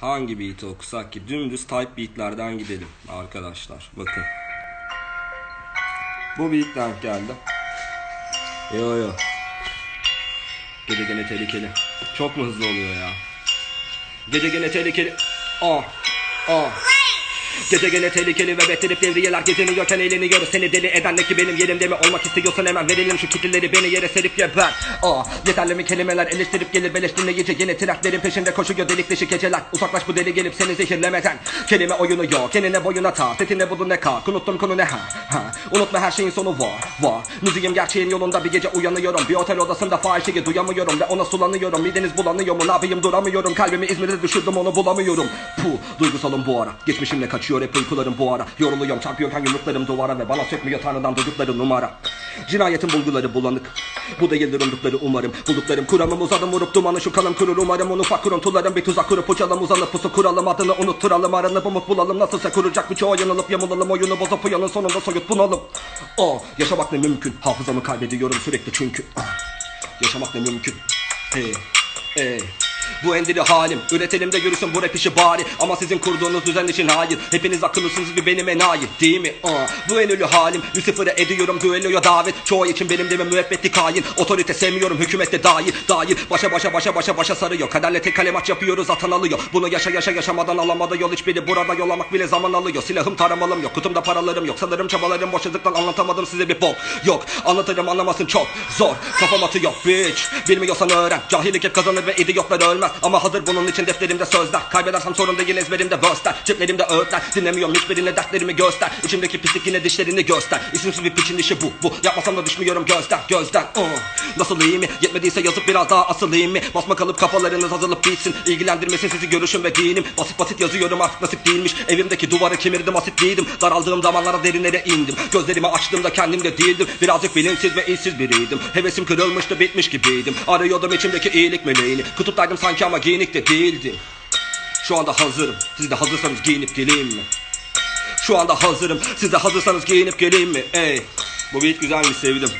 Hangi beat'i okusak ki? Dümdüz type beat'lerden gidelim arkadaşlar. Bakın. Bu beat geldi. Yo yo. Gece gene tehlikeli. Çok mu hızlı oluyor ya? Gece gene tehlikeli. Aa. Aa. Gece gene tehlikeli ve betirip devriyeler gecenin yokken eğleniyoruz. Seni deli eden ne ki benim yerimde mi olmak istiyorsan hemen verelim şu kitleleri beni yere serip geber. Aa yeterli mi kelimeler? Eleştirip gelir beleş dinleyici Yeni traklerin peşinde koşuyor delik deşik geceler. Uzaklaş bu deli gelip seni zehirlemeden. Kelime oyunu yok enine boyuna ta. Setine budu ne kalk unuttum konu ne ha? Ha? Unutma her şeyin sonu var var Müziğim gerçeğin yolunda bir gece uyanıyorum. Bir otel odasında fahişeyi duyamıyorum Ve ona sulanıyorum. Mideniz bulanıyor mu? Ne yapayım? Duramıyorum. Kalbimi İzmir'de düşürdüm onu bulamıyorum. Puh duygusalım bu ara. Geçmişimle kaçıyor hep uykularım bu ara. Yoruluyorum çarpıyorken yumruklarım duvara Ve bana sökmüyor tanrıdan duydukları numara. Cinayetin bulguları bulanık. Bu değildir umdukları umarım. Bulduklarım kuramım uzadım vurup dumanı şu kalım kurur. Umarım Onu ufak kuruntularım bir tuzak kurup uçalım uzanıp pusu kuralım Adını unutturalım aranıp umut bulalım. Nasılsa kuracak birçoğu yanılıp yamulalım Oyunu bozup uyanın sonunda soyut bunalım. Oh yaşamak ne mümkün? Hafızamı kaybediyorum sürekli çünkü. Ah, Yaşamak ne mümkün? Hey bu endiri halim. Üretelim de yürüsün bu rap işi bari. Ama sizin kurduğunuz düzen için hayır. Hepiniz akıllısınız bir benim enayi Değil mi? Aa, bu en halim. Lucifer'e ediyorum düelloya davet. Çoğu için benim demem müebbetlik hain Otorite sevmiyorum hükümette dair Dair. Başa başa başa başa başa sarıyor. Kaderle tek kale maç yapıyoruz atan alıyor. Bunu yaşa yaşa yaşamadan alamadı yol hiçbiri. Burada yolamak bile zaman alıyor. Silahım taramalım yok. Kutumda paralarım yok. Sanırım çabalarım boşadıktan anlatamadım size bir bok. Yok anlatırım anlamasın çok zor. Kafam atıyor bitch Bilmiyorsan öğren. Cahillik hep kazanır ve idiotlar ölmez Ama hazır bunun için defterimde sözler. Kaybedersem sorun değil ezberimde verse'ler Ceplerimde öğütler. Dinlemiyorum hiçbirine dertlerimi göster. İçimdeki pislik yine dişlerini göster. İsimsiz bir piçin işi bu bu. Yapmasam da düşmüyorum gözden gözden. Uh. Nasıl iyi mi? Yetmediyse yazıp biraz daha asıl iyi mi? Basma kalıp kafalarınız azılıp bitsin. İlgilendirmesin sizi görüşüm ve dinim. Basit basit yazıyorum artık nasip değilmiş. Evimdeki duvarı kemirdim asit değildim. Daraldığım zamanlara derinlere indim. Gözlerimi açtığımda kendimde değildim. Birazcık bilinçsiz ve işsiz biriydim. Hevesim kırılmıştı bitmiş gibiydim. Arıyordum içimdeki iyilik meleğini. Kutuptaydım sanki ama giyinik de değildim Şu anda hazırım Siz de hazırsanız giyinip geleyim mi? Şu anda hazırım Siz de hazırsanız giyinip geleyim mi? Ey Bu beat güzelmiş sevdim